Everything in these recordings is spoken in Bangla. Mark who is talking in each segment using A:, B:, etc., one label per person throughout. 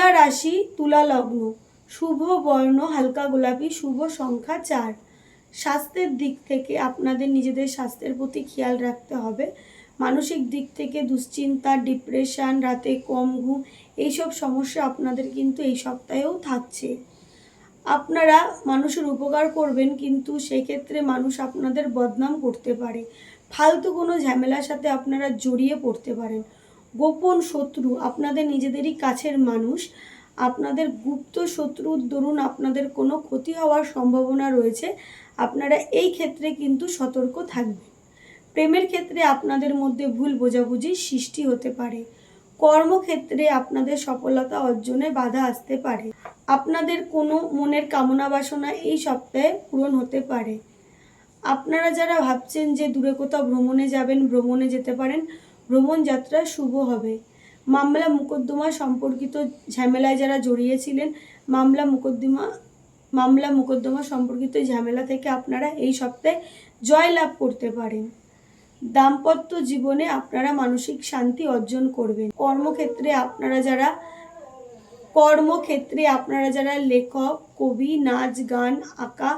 A: তুলা রাশি, তুলা লগ্ন। শুভ বর্ণ, হালকা গোলাপি, শুভ সংখ্যা চার। স্বাস্থ্যের দিক থেকে আপনাদের নিজেদের স্বাস্থ্যের প্রতি খেয়াল রাখতে হবে। মানসিক দিক থেকে দুশ্চিন্তা, ডিপ্রেশন, রাতে কম ঘুম, এইসব সমস্যা আপনাদের কিন্তু এই সপ্তাহেও থাকছে। আপনারা মানুষের উপকার করবেন, কিন্তু সেক্ষেত্রে মানুষ আপনাদের বদনাম করতে পারে। ফালতু কোনো ঝামেলার সাথে আপনারা জড়িয়ে পড়তে পারেন। গোপন শত্রু, আপনাদের নিজেদেরই কাছের মানুষ, আপনাদের গুপ্ত শত্রুর দরুন আপনাদের কোনো ক্ষতি হওয়ার সম্ভাবনা রয়েছে, আপনারা এই ক্ষেত্রে কিন্তু সতর্ক থাকবেন। প্রেমের ক্ষেত্রে আপনাদের মধ্যে ভুল বোঝাবুঝির সৃষ্টি হতে পারে। কর্মক্ষেত্রে আপনাদের সফলতা অর্জনে বাধা আসতে পারে। আপনাদের কোনো মনের কামনা বাসনা এই সপ্তাহে পূরণ হতে পারে। আপনারা যারা ভাবছেন যে দূরে কোথাও ভ্রমণে যাবেন, ভ্রমণে যেতে পারেন ভ্রমণ যাত্রা শুভ হবে। মামলা মোকদ্দমা সম্পর্কিত ঝামেলায় যারা জড়িয়েছিলেন, মামলা মোকদ্দমা মামলা মোকদ্দমা সম্পর্কিত ঝামেলা থেকে আপনারা এই সপ্তাহে জয় লাভ করতে পারেন। দাম্পত্য জীবনে আপনারা মানসিক শান্তি অর্জন করবেন। কর্মক্ষেত্রে আপনারা যারা, কর্মক্ষেত্রে আপনারা যারা লেখক, কবি, নাচ, গান, আঁকা,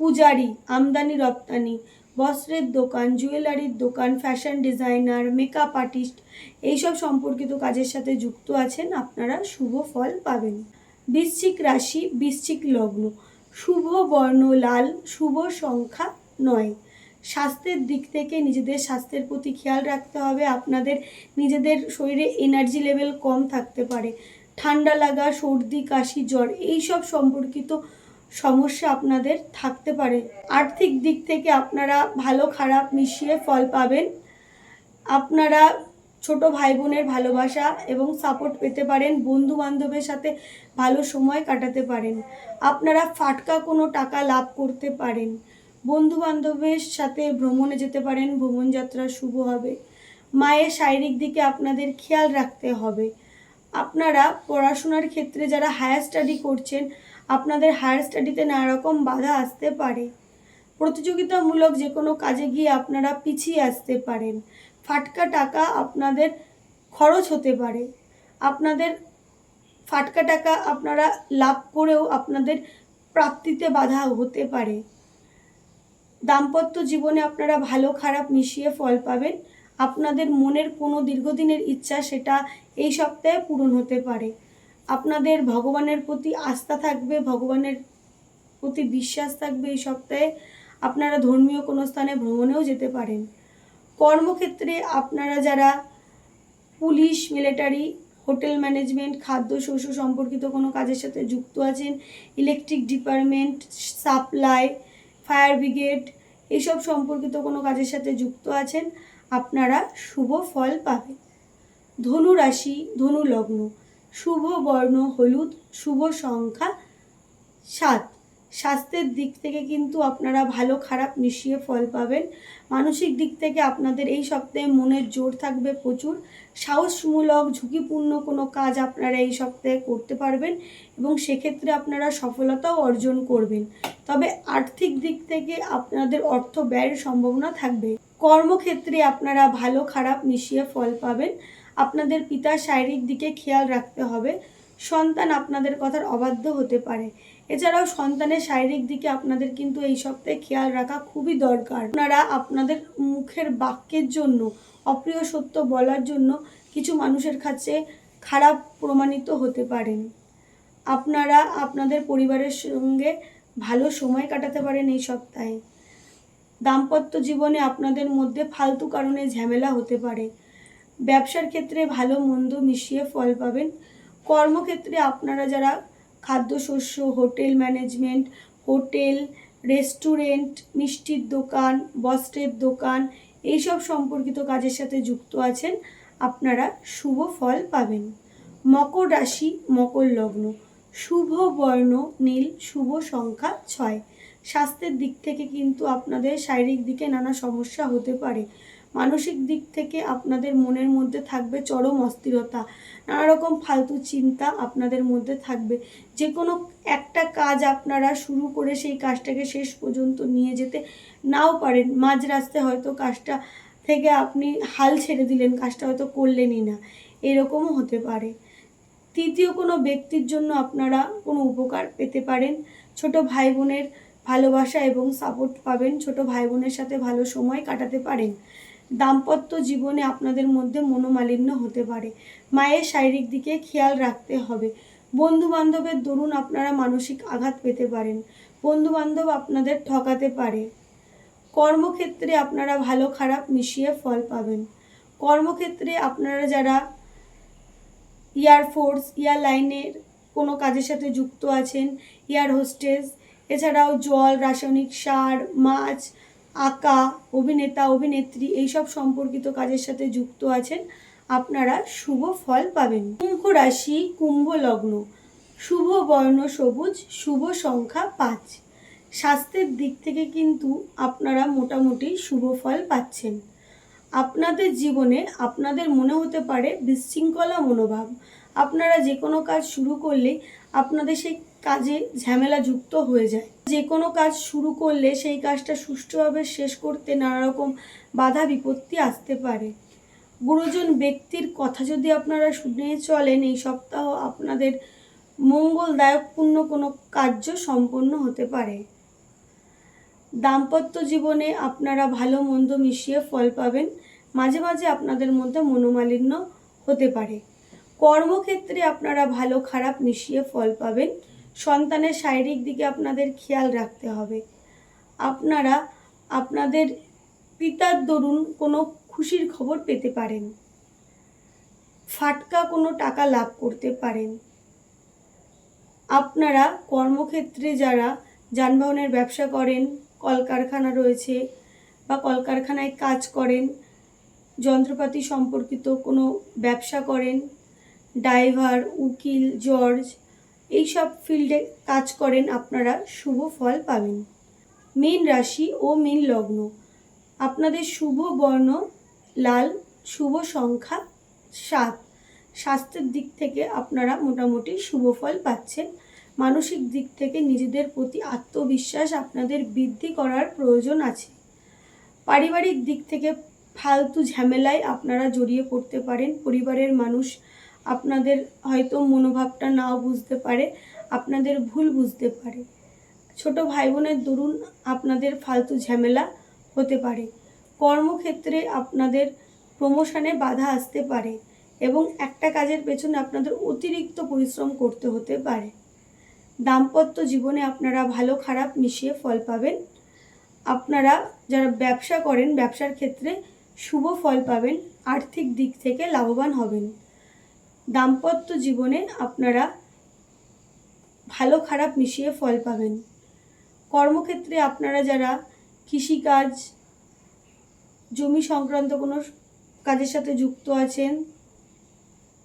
A: পূজারি আমদানি রপ্তানি বস্ত্রের দোকান, জুয়েলারির দোকান ফ্যাশন ডিজাইনার মেকআপ আর্টিস্ট এইসব সম্পর্কিত কাজের সাথে যুক্ত আছেন আপনারা শুভ ফল পাবেন। বৃশ্চিক রাশি, বৃশ্চিক লগ্ন, শুভ বর্ণ লাল, শুভ সংখ্যা নয়। স্বাস্থ্যের দিক থেকে নিজেদের স্বাস্থ্যের প্রতি খেয়াল রাখতে হবে, আপনাদের নিজেদের শরীরে এনার্জি লেভেল কম থাকতে পারে। ঠান্ডা লাগা, সর্দি, কাশি, জ্বর, এইসব সম্পর্কিত সমস্যা আপনাদের থাকতে পারে। আর্থিক দিক থেকে আপনারা ভালো খারাপ মিশিয়ে ফল পাবেন। আপনারা ছোট ভাই বোনের ভালোবাসা এবং সাপোর্ট পেতে পারেন বন্ধু বান্ধবের সাথে ভালো সময় কাটাতে পারেন। আপনারা ফাটকা কোনো টাকা লাভ করতে পারেন। বন্ধু বান্ধবের সাথে ভ্রমণে যেতে পারেন, ভ্রমণযাত্রা শুভ হবে। মায়ের শারীরিক দিকে আপনাদের খেয়াল রাখতে হবে। আপনারা পড়াশোনার ক্ষেত্রে যারা হায়ার স্টাডি করছেন আপনাদের হায়ার স্টাডিতে নানা রকম বাধা আসতে পারে। প্রতিযোগিতামূলক যে কোনো কাজে গিয়ে আপনারা পিছিয়ে আসতে পারেন। ফাটকা টাকা আপনাদের খরচ হতে পারে। আপনাদের ফাটকা টাকা আপনারা লাভ করেও আপনাদের প্রাপ্তিতে বাধা হতে পারে। দাম্পত্য জীবনে আপনারা ভালো খারাপ মিশিয়ে ফল পাবেন। আপনাদের মনের কোনো দীর্ঘদিনের ইচ্ছা সেটা এই সপ্তাহে পূরণ হতে পারে। আপনাদের ভগবানের প্রতি আস্থা থাকবে, ভগবানের প্রতি বিশ্বাস থাকবে এই সপ্তাহে, আপনারা ধর্মীয় কোনো স্থানে ভ্রমণেও যেতে পারেন। কর্মক্ষেত্রে আপনারা যারা পুলিশ, মিলিটারি, হোটেল ম্যানেজমেন্ট, খাদ্য, শস্য সম্পর্কিত কোনো কাজের সাথে যুক্ত আছেন, electric department, supply, fire brigade এইসব সম্পর্কিত কোনো কাজের সাথে যুক্ত আছেন, আপনারা শুভ ফল পাবেন। ধনু রাশি ধনু লগ্ন শুভ বর্ণ হলুদ, শুভ সংখ্যা সাত। স্বাস্থ্যের দিক থেকে কিন্তু আপনারা ভালো খারাপ মিশিয়ে ফল পাবেন। মানসিক দিক থেকে আপনাদের এই সপ্তাহে মনের জোর থাকবে প্রচুর। সাহসমূলক, ঝুঁকিপূর্ণ কোনো কাজ আপনারা এই সপ্তাহে করতে পারবেন এবং সেক্ষেত্রে আপনারা সফলতাও অর্জন করবেন। তবে আর্থিক দিক থেকে আপনাদের অর্থ ব্যয়ের সম্ভাবনা থাকবে। কর্মক্ষেত্রে আপনারা ভালো খারাপ মিশিয়ে ফল পাবেন। আপনাদের পিতার শারীরিক দিকে খেয়াল রাখতে হবে। সন্তান আপনাদের কথার অবাধ্য হতে পারে। এছাড়াও সন্তানের শারীরিক দিকে আপনাদের কিন্তু এই সপ্তাহে খেয়াল রাখা খুবই দরকার। আপনারা আপনাদের মুখের বাক্যের জন্য, অপ্রিয় সত্য বলার জন্য কিছু মানুষের কাছে খারাপ প্রমাণিত হতে পারেন। আপনারা আপনাদের পরিবারের সঙ্গে ভালো সময় কাটাতে পারেন এই সপ্তাহে। দাম্পত্য জীবনে আপনাদের মধ্যে ফালতু কারণে ঝামেলা হতে পারে। ব্যবসার ক্ষেত্রে ভালো, মন্দ মিশিয়ে ফল পাবেন। কর্মক্ষেত্রে আপনারা যারা খাদ্যশস্য, হোটেল ম্যানেজমেন্ট, হোটেল, রেস্টুরেন্ট, মিষ্টির দোকান বস্ত্রের দোকান, এইসব সম্পর্কিত কাজের সাথে যুক্ত আছেন, আপনারা শুভ ফল পাবেন। মকর রাশি, মকর লগ্ন। শুভ বর্ণ, নীল, শুভ সংখ্যা ছয়। স্বাস্থ্যের দিক থেকে কিন্তু আপনাদের শারীরিক দিকে নানা সমস্যা হতে পারে। মানসিক দিক থেকে আপনাদের মনের মধ্যে থাকবে চরম অস্থিরতা। নানা রকম ফালতু চিন্তা আপনাদের মধ্যে থাকবে। যে কোনো একটা কাজ আপনারা শুরু করে সেই কাজটাকে শেষ পর্যন্ত নিয়ে যেতে নাও পারেন। মাঝ রাস্তায় হয়তো কাজটা থেকে আপনি হাল ছেড়ে দিলেন, কাজটা হয়তো করলেনই না। এরকমও হতে পারে। তৃতীয় কোনো ব্যক্তির জন্য আপনারা কোনো উপকার পেতে পারেন। ছোট ভাই বোনের ভালোবাসা এবং সাপোর্ট পাবেন। ছোট ভাই বোনের সাথে ভালো সময় কাটাতে পারেন। দাম্পত্য জীবনে আপনাদের মধ্যে মনোমালিন্য হতে পারে। মায়ের শারীরিক দিকে খেয়াল রাখতে হবে। বন্ধু বান্ধবের দরুন আপনারা মানসিক আঘাত পেতে পারেন। বন্ধু বান্ধব আপনাদের ঠকাতে পারে। কর্মক্ষেত্রে আপনারা ভালো খারাপ মিশিয়ে ফল পাবেন। কর্মক্ষেত্রে আপনারা যারা এয়ারফোর্স এয়ারলাইনের কোনো কাজের সাথে যুক্ত আছেন এয়ার হোস্টেস, এছাড়াও জল, রাসায়নিক সার, মাছ আঁকা, অভিনেতা, অভিনেত্রী এইসব সম্পর্কিত কাজের সাথে যুক্ত আছেন। আপনারা শুভ ফল পাবেন। কুম্ভ রাশি, কুম্ভ লগ্ন। শুভ বর্ণ সবুজ, শুভ সংখ্যা পাঁচ। স্বাস্থ্যের দিক থেকে কিন্তু আপনারা মোটামুটি শুভ ফল পাচ্ছেন। আপনাদের জীবনে আপনাদের মনে হতে পারে বিশৃঙ্খলা মনোভাব। আপনারা যে কোনো কাজ শুরু করলে আপনাদের সেই কাজে ঝামেলা যুক্ত হয়ে যায়। যে কোনো কাজ শুরু করলে সেই কাজটা সুষ্ঠুভাবে শেষ করতে নানা রকম বাধা বিপত্তি আসতে পারে। গুরুজন ব্যক্তির কথা যদি আপনারা শুনে চলেন, এই সপ্তাহ আপনাদের মঙ্গলদায়কপূর্ণ কোনো কার্য সম্পন্ন হতে পারে। দাম্পত্য জীবনে আপনারা ভালো মন্দ মিশিয়ে ফল পাবেন, মাঝে মাঝে আপনাদের মধ্যে মনোমালিন্য হতে পারে। কর্মক্ষেত্রে আপনারা ভালো খারাপ মিশিয়ে ফল পাবেন সন্তানের শারীরিক দিকে আপনাদের খেয়াল রাখতে হবে। আপনারা আপনাদের পিতার দরুন কোনো খুশির খবর পেতে পারেন। ফাটকা কোনো টাকা লাভ করতে পারেন। আপনারা কর্মক্ষেত্রে যারা যানবাহনের ব্যবসা করেন, কলকারখানা রয়েছে বা কলকারখানায় কাজ করেন, যন্ত্রপাতি সম্পর্কিত কোনো ব্যবসা করেন, ড্রাইভার, উকিল জর্জ এইসব ফিল্ডে কাজ করেন আপনারা, শুভ ফল পাবেন। মীন রাশি ও মীন লগ্ন। আপনাদের শুভ বর্ণ, লাল, শুভ সংখ্যা সাত। স্বাস্থ্যের দিক থেকে আপনারা মোটামুটি শুভ ফল পাচ্ছেন। মানসিক দিক থেকে নিজেদের প্রতি আত্মবিশ্বাস আপনাদের বৃদ্ধি করার প্রয়োজন আছে। পারিবারিক দিক থেকে ফালতু ঝামেলায় আপনারা জড়িয়ে পড়তে পারেন। পরিবারের মানুষ আপনাদের হয়তো মনোভাবটা নাও বুঝতে পারে, আপনাদের ভুল বুঝতে পারে। ছোট ভাই বোনের দরুন আপনাদের ফালতু ঝামেলা হতে পারে। কর্মক্ষেত্রে আপনাদের প্রমোশনে বাধা আসতে পারে এবং একটা কাজের পেছনে আপনাদের অতিরিক্ত পরিশ্রম করতে হতে পারে। দাম্পত্য জীবনে আপনারা ভালো খারাপ মিশিয়ে ফল পাবেন। আপনারা যারা ব্যবসা করেন, ব্যবসার ক্ষেত্রে শুভ ফল পাবেন, আর্থিক দিক থেকে লাভবান হবেন। দাম্পত্য জীবনে আপনারা ভালো খারাপ মিশিয়ে ফল পাবেন। কর্মক্ষেত্রে আপনারা যারা কৃষিকাজ, জমি সংক্রান্ত কোনো কাজের সাথে যুক্ত আছেন,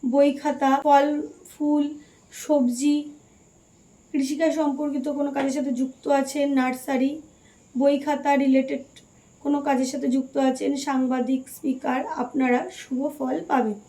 A: বই খাতা, ফল, ফুল, সবজি, কৃষিকাজ সম্পর্কিত কোনো কাজের সাথে যুক্ত আছেন, নার্সারি, বই খাতা রিলেটেড কোনো কাজের সাথে যুক্ত আছেন, সাংবাদিক স্পিকার আপনারা শুভ ফল পাবেন।